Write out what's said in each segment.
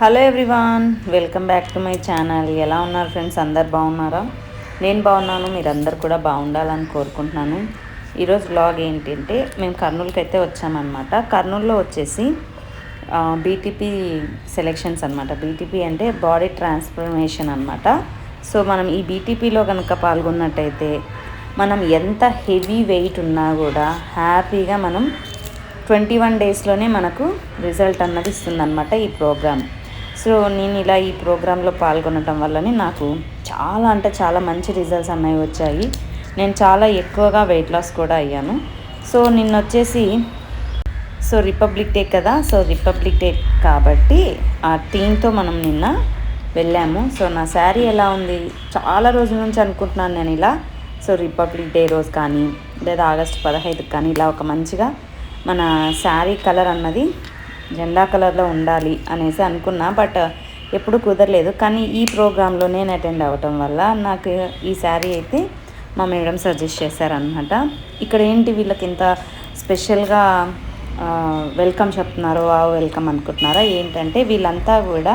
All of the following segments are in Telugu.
Hello everyone welcome back to my channel. ఎలా ఉన్నారు ఫ్రెండ్స్? అందరు బాగున్నారా? నేను బాగున్నాను మీరందరు కూడా బాగుండాలని కోరుకుంటున్నాను. ఈరోజు బ్లాగ్ ఏంటంటే మేము కర్నూలుకి అయితే వచ్చామన్నమాట. కర్నూలులో వచ్చేసి బీటీపీ సెలెక్షన్స్ అనమాట బీటీపీ అంటే బాడీ ట్రాన్స్ఫర్మేషన్ అనమాట సో మనం ఈ బీటీపీలో కనుక పాల్గొన్నట్టయితే మనం ఎంత హెవీ వెయిట్ ఉన్నా కూడా హ్యాపీగా మనం ట్వంటీ వన్ డేస్లోనే మనకు రిజల్ట్ అన్నది ఇస్తుందన్నమాట ఈ ప్రోగ్రామ్ సో నేను ఇలా ఈ ప్రోగ్రాంలో పాల్గొనటం వల్లనే నాకు చాలా అంటే చాలా మంచి రిజల్ట్స్ అనేవి వచ్చాయి. నేను చాలా ఎక్కువగా వెయిట్ లాస్ కూడా అయ్యాను. సో నిన్న వచ్చేసి సో రిపబ్లిక్ డే కదా సో రిపబ్లిక్ డే కాబట్టి ఆ థీమ్తో మనం నిన్న వెళ్ళాము. సో నా శారీ ఎలా ఉంది? చాలా రోజుల నుంచి అనుకుంటున్నాను నేను ఇలా. సో రిపబ్లిక్ డే రోజు కానీ లేదా ఆగస్ట్ పదహైదుకి కానీ ఇలా ఒక మంచిగా మన శారీ కలర్ అన్నది జెండా కలర్లో ఉండాలి అనేసి అనుకున్నా బట్ ఎప్పుడు కుదరలేదు. కానీ ఈ ప్రోగ్రాంలో నేను అటెండ్ అవ్వటం వల్ల నాకు ఈ శారీ అయితే మా మేడం సజెస్ట్ చేశారనమాట ఇక్కడ ఏంటి వీళ్ళకి ఇంత స్పెషల్గా వెల్కమ్ చెప్తున్నారో ఆ వెల్కమ్ అనుకుంటున్నారా? ఏంటంటే వీళ్ళంతా కూడా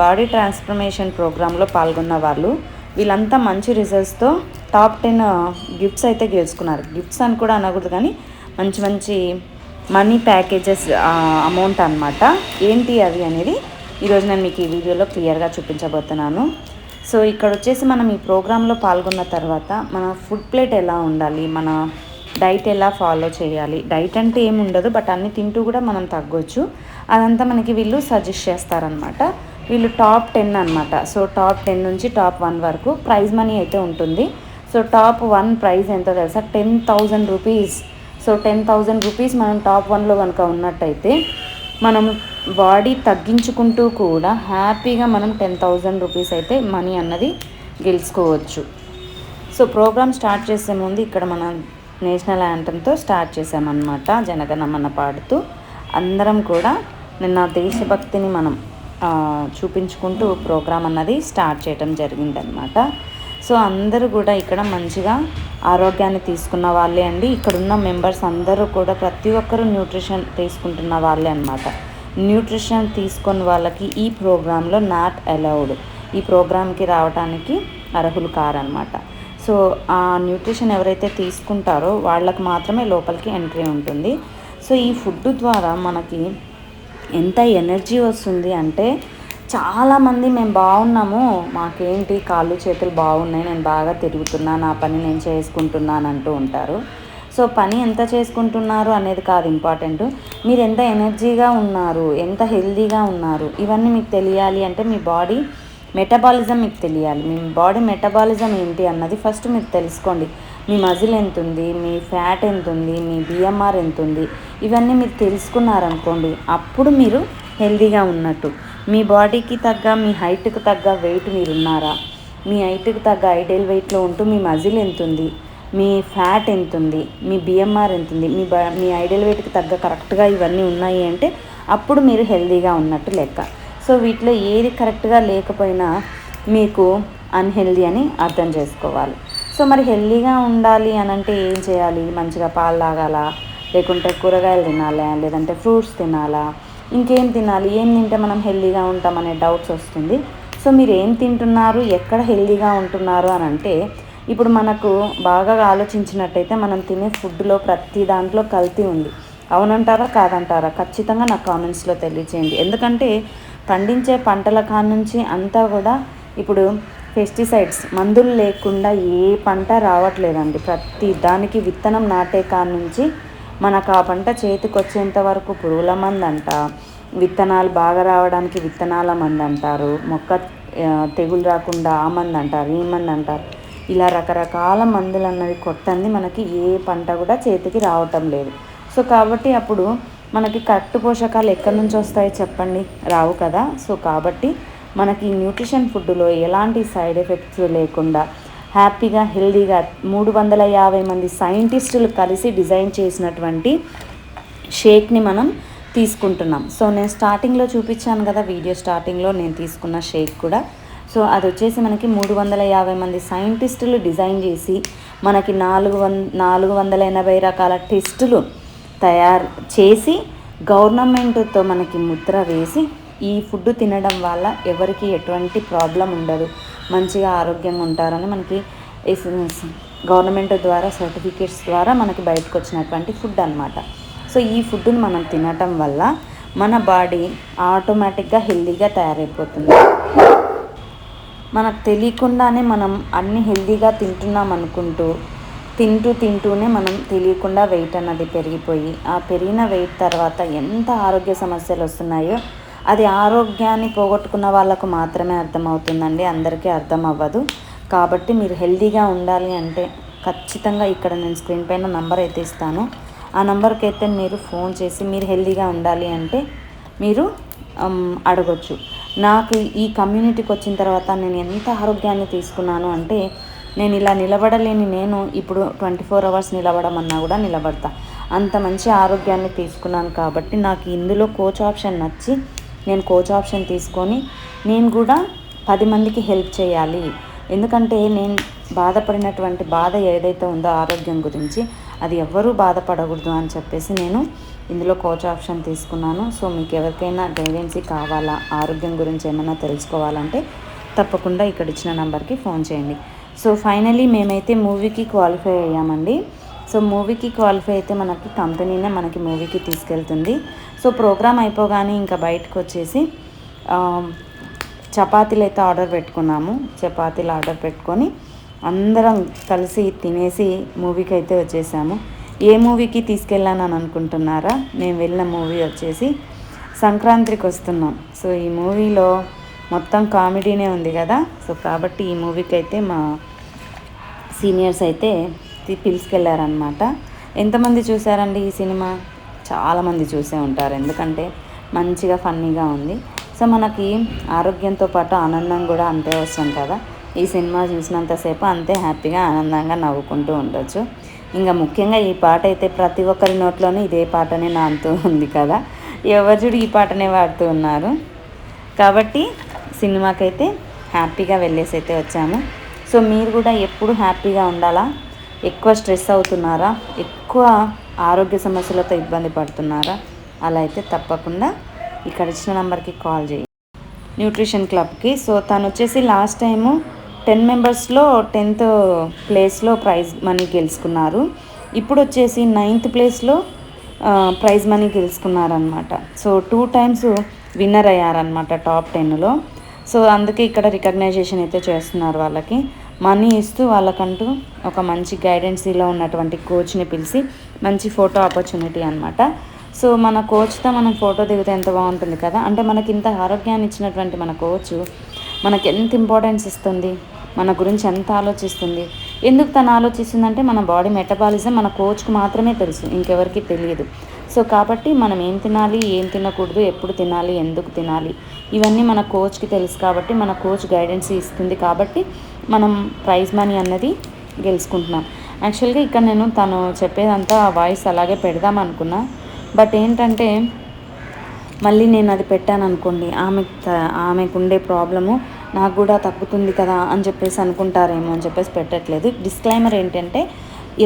బాడీ ట్రాన్స్ఫర్మేషన్ ప్రోగ్రాంలో పాల్గొన్న వాళ్ళు. వీళ్ళంతా మంచి రిజల్ట్స్తో టాప్ టెన్ గిఫ్ట్స్ అయితే గెలుచుకున్నారు. గిఫ్ట్స్ అని కూడా అనకూడదు కానీ మంచి మంచి మనీ ప్యాకేజెస్ అమౌంట్ అనమాట ఏంటి అవి అనేది ఈరోజు నేను మీకు ఈ వీడియోలో క్లియర్గా చూపించబోతున్నాను. సో ఇక్కడ వచ్చేసి మనం ఈ ప్రోగ్రాంలో పాల్గొన్న తర్వాత మన ఫుడ్ ప్లేట్ ఎలా ఉండాలి మన డైట్ ఎలా ఫాలో చేయాలి. డైట్ అంటే ఏమి ఉండదు బట్ అన్ని తింటూ కూడా మనం తగ్గొచ్చు. అదంతా మనకి వీళ్ళు సజెస్ట్ చేస్తారనమాట వీళ్ళు టాప్ టెన్ అనమాట సో టాప్ టెన్ నుంచి టాప్ వన్ వరకు ప్రైజ్ మనీ అయితే ఉంటుంది. సో టాప్ వన్ ప్రైజ్ ఎంతో తెలుసా? Ten thousand rupees. So ten thousand rupees మనం టాప్ వన్లో కనుక ఉన్నట్టయితే మనం బాడీ తగ్గించుకుంటూ కూడా హ్యాపీగా మనం టెన్ థౌజండ్ రూపీస్ అయితే మనీ అన్నది గెలుచుకోవచ్చు. సో ప్రోగ్రామ్ స్టార్ట్ చేసే ముందు ఇక్కడ మన నేషనల్ యాంటంతో స్టార్ట్ చేసామన్నమాట జనగణమన పాడుతూ. అందరం కూడా నిన్న దేశభక్తిని మనం చూపించుకుంటూ ప్రోగ్రామ్ అన్నది స్టార్ట్ చేయడం జరిగిందనమాట సో అందరూ కూడా ఇక్కడ మంచిగా ఆరోగ్యాన్ని తీసుకున్న వాళ్ళే అండి. ఇక్కడ ఉన్న మెంబర్స్ అందరూ కూడా ప్రతి ఒక్కరూ న్యూట్రిషన్ తీసుకుంటున్న వాళ్ళే అనమాట న్యూట్రిషన్ తీసుకున్న వాళ్ళకి ఈ ప్రోగ్రాంలో నాట్ అలౌడ్. ఈ ప్రోగ్రాంకి రావడానికి అర్హులు కారనమాట సో ఆ న్యూట్రిషన్ ఎవరైతే తీసుకుంటారో వాళ్ళకి మాత్రమే లోపలికి ఎంట్రీ ఉంటుంది. సో ఈ ఫుడ్ ద్వారా మనకి ఎంత ఎనర్జీ వస్తుంది అంటే చాలామంది మేము బాగున్నాము. మాకేంటి కాళ్ళు చేతులు బాగున్నాయి. నేను బాగా తిరుగుతున్నా. నా పని నేను చేసుకుంటున్నాను అంటూ ఉంటారు. సో పని ఎంత చేసుకుంటున్నారు అనేది కాదు ఇంపార్టెంట్. మీరు ఎంత ఎనర్జీగా ఉన్నారు ఎంత హెల్దీగా ఉన్నారు ఇవన్నీ మీకు తెలియాలి అంటే మీ బాడీ మెటబాలిజం మీకు తెలియాలి. మీ బాడీ మెటబాలిజం ఏంటి అన్నది ఫస్ట్ మీరు తెలుసుకోండి. మీ మజిల్ ఎంత ఉంది మీ ఫ్యాట్ ఎంత ఉంది మీ బిఎంఆర్ ఎంత ఉంది ఇవన్నీ మీరు తెలుసుకున్నారనుకోండి అప్పుడు మీరు హెల్దీగా ఉన్నట్టు. మీ బాడీకి తగ్గ మీ హైట్కి తగ్గ వెయిట్ మీరు ఉన్నారా మీ హైట్కి తగ్గ ఐడియల్ వెయిట్లో ఉంటూ మీ మజిల్ ఎంత ఉంది మీ ఫ్యాట్ ఎంత ఉంది మీ బిఎంఆర్ ఎంత ఉంది మీ బ మీ ఐడియల్ వెయిట్కి తగ్గ కరెక్ట్గా ఇవన్నీ ఉన్నాయి అంటే అప్పుడు మీరు హెల్దీగా ఉన్నట్టు లెక్క. సో వీటిలో ఏది కరెక్ట్గా లేకపోయినా మీకు అన్హెల్దీ అని అర్థం చేసుకోవాలి. సో మరి హెల్దీగా ఉండాలి అని అంటే ఏం చేయాలి? మంచిగా పాలు తాగాలా? లేకుంటే కూరగాయలు తినాలా? లేదంటే ఫ్రూట్స్ తినాలా? ఇంకేం తినాలి? ఏం తింటే మనం హెల్దీగా ఉంటామనే డౌట్స్ వస్తుంది. సో మీరు ఏం తింటున్నారు? ఎక్కడ హెల్దీగా ఉంటున్నారు అని అంటే ఇప్పుడు మనకు బాగా ఆలోచించినట్టయితే మనం తినే ఫుడ్లో ప్రతి దాంట్లో కల్తీ ఉంది. అవునంటారా? కాదంటారా? ఖచ్చితంగా నాకు కామెంట్స్లో తెలియచేయండి. ఎందుకంటే పండించే పంటల కాడ నుంచి అంతా కూడా ఇప్పుడు పెస్టిసైడ్స్ మందులు లేకుండా ఏ పంట రావట్లేదండి. ప్రతి దానికి విత్తనం నాటే కాడ నుంచి మనకు ఆ పంట చేతికి వచ్చేంత వరకు పురుగుల మందు అంట విత్తనాలు బాగా రావడానికి విత్తనాల మందు అంటారు మొక్క తెగులు రాకుండా ఆ మందు అంటారు ఈ మందు అంటారు ఇలా రకరకాల మందులు అన్నవి కొట్టంది మనకి ఏ పంట కూడా చేతికి రావటం లేదు. సో కాబట్టి అప్పుడు మనకి కరెక్ట్ పోషకాలు ఎక్కడి నుంచి వస్తాయి చెప్పండి? రావు కదా. సో కాబట్టి మనకి న్యూట్రిషన్ ఫుడ్లో ఎలాంటి సైడ్ ఎఫెక్ట్స్ లేకుండా హ్యాపీగా హెల్దీగా మూడు వందల యాభై మంది సైంటిస్టులు కలిసి డిజైన్ చేసినటువంటి షేక్ని మనం తీసుకుంటున్నాం. సో నేను స్టార్టింగ్లో చూపించాను కదా వీడియో స్టార్టింగ్లో నేను తీసుకున్న షేక్ కూడా. సో అది వచ్చేసి మనకి మూడు వందల యాభై మంది సైంటిస్టులు డిజైన్ చేసి మనకి నాలుగు వంద నాలుగు వందల ఎనభై రకాల టెస్టులు తయారు చేసి గవర్నమెంట్తో మనకి ముద్ర వేసి ఈ ఫుడ్ తినడం వల్ల ఎవరికి ఎటువంటి ప్రాబ్లం ఉండదు. మంచిగా ఆరోగ్యంగా ఉంటారని మనకి గవర్నమెంట్ ద్వారా సర్టిఫికేట్స్ ద్వారా మనకి బయటకు వచ్చినటువంటి ఫుడ్ అనమాట సో ఈ ఫుడ్ని మనం తినటం వల్ల మన బాడీ ఆటోమేటిక్గా హెల్దీగా తయారైపోతుంది. మనకు తెలియకుండానే మనం అన్ని హెల్దీగా తింటున్నాం అనుకుంటూ తింటూ తింటూనే మనం తెలియకుండా వెయిట్ అన్నది పెరిగిపోయి ఆ పెరిగిన వెయిట్ తర్వాత ఎంత ఆరోగ్య సమస్యలు వస్తున్నాయో అది ఆరోగ్యాన్ని పోగొట్టుకున్న వాళ్ళకు మాత్రమే అర్థమవుతుందండి. అందరికీ అర్థం అవ్వదు కాబట్టి మీరు హెల్దీగా ఉండాలి అంటే ఖచ్చితంగా ఇక్కడ నేను స్క్రీన్ పైన నంబర్ అయితే ఇస్తాను. ఆ నంబర్కి అయితే మీరు ఫోన్ చేసి మీరు హెల్దీగా ఉండాలి అంటే మీరు అడగొచ్చు. నాకు ఈ కమ్యూనిటీకి వచ్చిన తర్వాత నేను ఎంత ఆరోగ్యాన్ని తీసుకున్నాను అంటే నేను ఇలా నిలబడలేని నేను ఇప్పుడు ట్వంటీ ఫోర్ అవర్స్ నిలబడమన్నా కూడా నిలబడతా. అంత మంచి ఆరోగ్యాన్ని తీసుకున్నాను కాబట్టి నాకు ఇందులో కోచ్ ఆప్షన్ నచ్చి నేను కోచ్ ఆప్షన్ తీసుకొని నేను కూడా పది మందికి హెల్ప్ చేయాలి. ఎందుకంటే నేను బాధపడినటువంటి బాధ ఏదైతే ఉందో ఆరోగ్యం గురించి అది ఎవ్వరూ బాధపడకూడదు అని చెప్పేసి నేను ఇందులో కోచ్ ఆప్షన్ తీసుకున్నాను. సో మీకు ఎవరికైనా గైడెన్సీ కావాలా ఆరోగ్యం గురించి ఏమైనా తెలుసుకోవాలంటే తప్పకుండా ఇక్కడ ఇచ్చిన నెంబర్కి ఫోన్ చేయండి. సో ఫైనలీ మేమైతే మూవీకి క్వాలిఫై అయ్యామండి. సో మూవీకి క్వాలిఫై అయితే మనకి కంపెనీనే మనకి మూవీకి తీసుకెళ్తుంది. సో ప్రోగ్రామ్ అయిపోగానే ఇంకా బయటకు వచ్చేసి చపాతీలు అయితే ఆర్డర్ పెట్టుకున్నాము. చపాతీలు ఆర్డర్ పెట్టుకొని అందరం కలిసి తినేసి మూవీకి అయితే వచ్చేసాము. ఏ మూవీకి తీసుకెళ్ళానని అనుకుంటున్నారా? మేము వెళ్ళిన మూవీ వచ్చేసి సంక్రాంతికి వస్తున్నాం. సో ఈ మూవీలో మొత్తం కామెడీనే ఉంది కదా? సో కాబట్టి ఈ మూవీకి అయితే మా సీనియర్స్ అయితే పిలుచుకెళ్ళారనమాట ఎంతమంది చూసారండి ఈ సినిమా? చాలామంది చూసే ఉంటారు. ఎందుకంటే మంచిగా ఫన్నీగా ఉంది. సో మనకి ఆరోగ్యంతో పాటు ఆనందం కూడా అంతే అవసరం కదా. ఈ సినిమా చూసినంతసేపు అంతే హ్యాపీగా ఆనందంగా నవ్వుకుంటూ ఉండొచ్చు. ఇంకా ముఖ్యంగా ఈ పాట అయితే ప్రతి ఒక్కరి నోట్లోనే ఇదే పాటనే నానుతూ ఉంది కదా. ఎవరు చూడు ఈ పాటనే పాడుతూ ఉన్నారు. కాబట్టి సినిమాకైతే హ్యాపీగా వెళ్ళేసి అయితే వచ్చాము. సో మీరు కూడా ఎప్పుడు హ్యాపీగా ఉండాలా? ఎక్కువ స్ట్రెస్ అవుతున్నారా? ఎక్కువ ఆరోగ్య సమస్యలతో ఇబ్బంది పడుతున్నారా? అలా అయితే తప్పకుండా ఇక్కడ ఇచ్చిన నెంబర్కి కాల్ చేయి. న్యూట్రిషన్ క్లబ్కి. సో తను వచ్చేసి లాస్ట్ టైము టెన్ మెంబర్స్లో టెన్త్ ప్లేస్లో ప్రైజ్ మనీ గెలుచుకున్నారు. ఇప్పుడు వచ్చేసి నైన్త్ ప్లేస్లో ప్రైజ్ మనీ గెలుచుకున్నారనమాట సో టూ టైమ్స్ విన్నర్ అయ్యారనమాట టాప్ టెన్లో. సో అందుకే ఇక్కడ రికగ్నైజేషన్ అయితే చేస్తున్నారు వాళ్ళకి. మనీ ఇస్తూ వాళ్ళకంటూ ఒక మంచి గైడెన్సీలో ఉన్నటువంటి కోచ్ని పిలిచి మంచి ఫోటో ఆపర్చునిటీ అనమాట సో మన కోచ్తో మనం ఫోటో దిగితే ఎంత బాగుంటుంది కదా? అంటే మనకి ఇంత ఆరోగ్యాన్ని ఇచ్చినటువంటి మన కోచ్ మనకి ఎంత ఇంపార్టెన్స్ ఇస్తుంది? మన గురించి ఎంత ఆలోచిస్తుంది? ఎందుకు తను ఆలోచిస్తుందంటే మన బాడీ మెటబాలిజం మన కోచ్కి మాత్రమే తెలుసు ఇంకెవరికి తెలియదు. సో కాబట్టి మనం ఏం తినాలి ఏం తినకూడదు ఎప్పుడు తినాలి ఎందుకు తినాలి ఇవన్నీ మన కోచ్కి తెలుసు కాబట్టి మన కోచ్ గైడెన్స్ ఇస్తుంది కాబట్టి మనం ప్రైజ్ మనీ అన్నది గెలుచుకుంటున్నాం. యాక్చువల్గా ఇక్కడ నేను తను చెప్పేదంతా వాయిస్ అలాగే పెడదాం అనుకున్నా. బట్ ఏంటంటే మళ్ళీ నేను అది పెట్టాను అనుకోండి ఆమె ఆమెకు ఉండే ప్రాబ్లము నాకు కూడా తగ్గుతుంది కదా అని చెప్పేసి అనుకుంటారేమో అని చెప్పేసి పెట్టట్లేదు. డిస్క్లైమర్ ఏంటంటే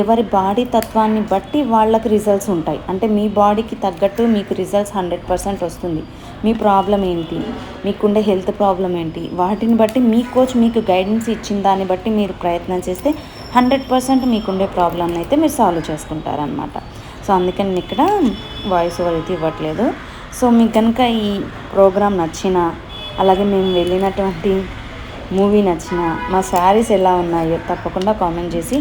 ఎవరి బాడీ తత్వాన్ని బట్టి వాళ్ళకి రిజల్ట్స్ ఉంటాయి. అంటే మీ బాడీకి తగ్గట్టు మీకు రిజల్ట్స్ హండ్రెడ్ పర్సెంట్ వస్తుంది. మీ ప్రాబ్లం ఏంటి? మీకుండే హెల్త్ ప్రాబ్లం ఏంటి? వాటిని బట్టి మీ కోచ్ మీకు గైడెన్స్ ఇచ్చిన దాన్ని బట్టి మీరు ప్రయత్నం చేస్తే హండ్రెడ్ పర్సెంట్ మీకుండే ప్రాబ్లమ్ని అయితే మీరు సాల్వ్ చేసుకుంటారనమాట సో అందుకని నేను ఇక్కడ వాయిస్ ఓవర్ అయితే ఇవ్వట్లేదు. సో మీకు కనుక ఈ ప్రోగ్రామ్ నచ్చిన అలాగే మేము వెళ్ళినటువంటి మూవీ నచ్చిన మా శారీస్ ఎలా ఉన్నాయో తప్పకుండా కామెంట్ చేసి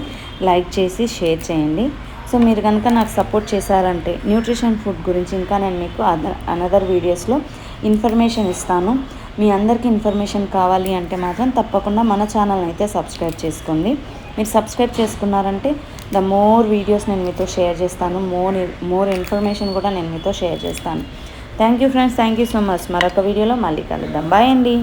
లైక్ చేసి షేర్ చేయండి. సో మీరు కనుక నాకు సపోర్ట్ చేశారంటే న్యూట్రిషన్ ఫుడ్ గురించి ఇంకా నేను మీకు అదర్ అనదర్ వీడియోస్లో ఇన్ఫర్మేషన్ ఇస్తాను. మీ అందరికీ ఇన్ఫర్మేషన్ కావాలి అంటే మాత్రం తప్పకుండా మన ఛానల్ని అయితే సబ్స్క్రైబ్ చేసుకోండి. మీరు సబ్స్క్రైబ్ చేసుకున్నారంటే ద మోర్ వీడియోస్ నేను మీతో షేర్ చేస్తాను మోర్ మోర్ ఇన్ఫర్మేషన్ కూడా నేను మీతో షేర్ చేస్తాను. Thank you friends thank you so much మరొక వీడియోలో మళ్ళీ కలుద్దాం. బాయ్ అండి.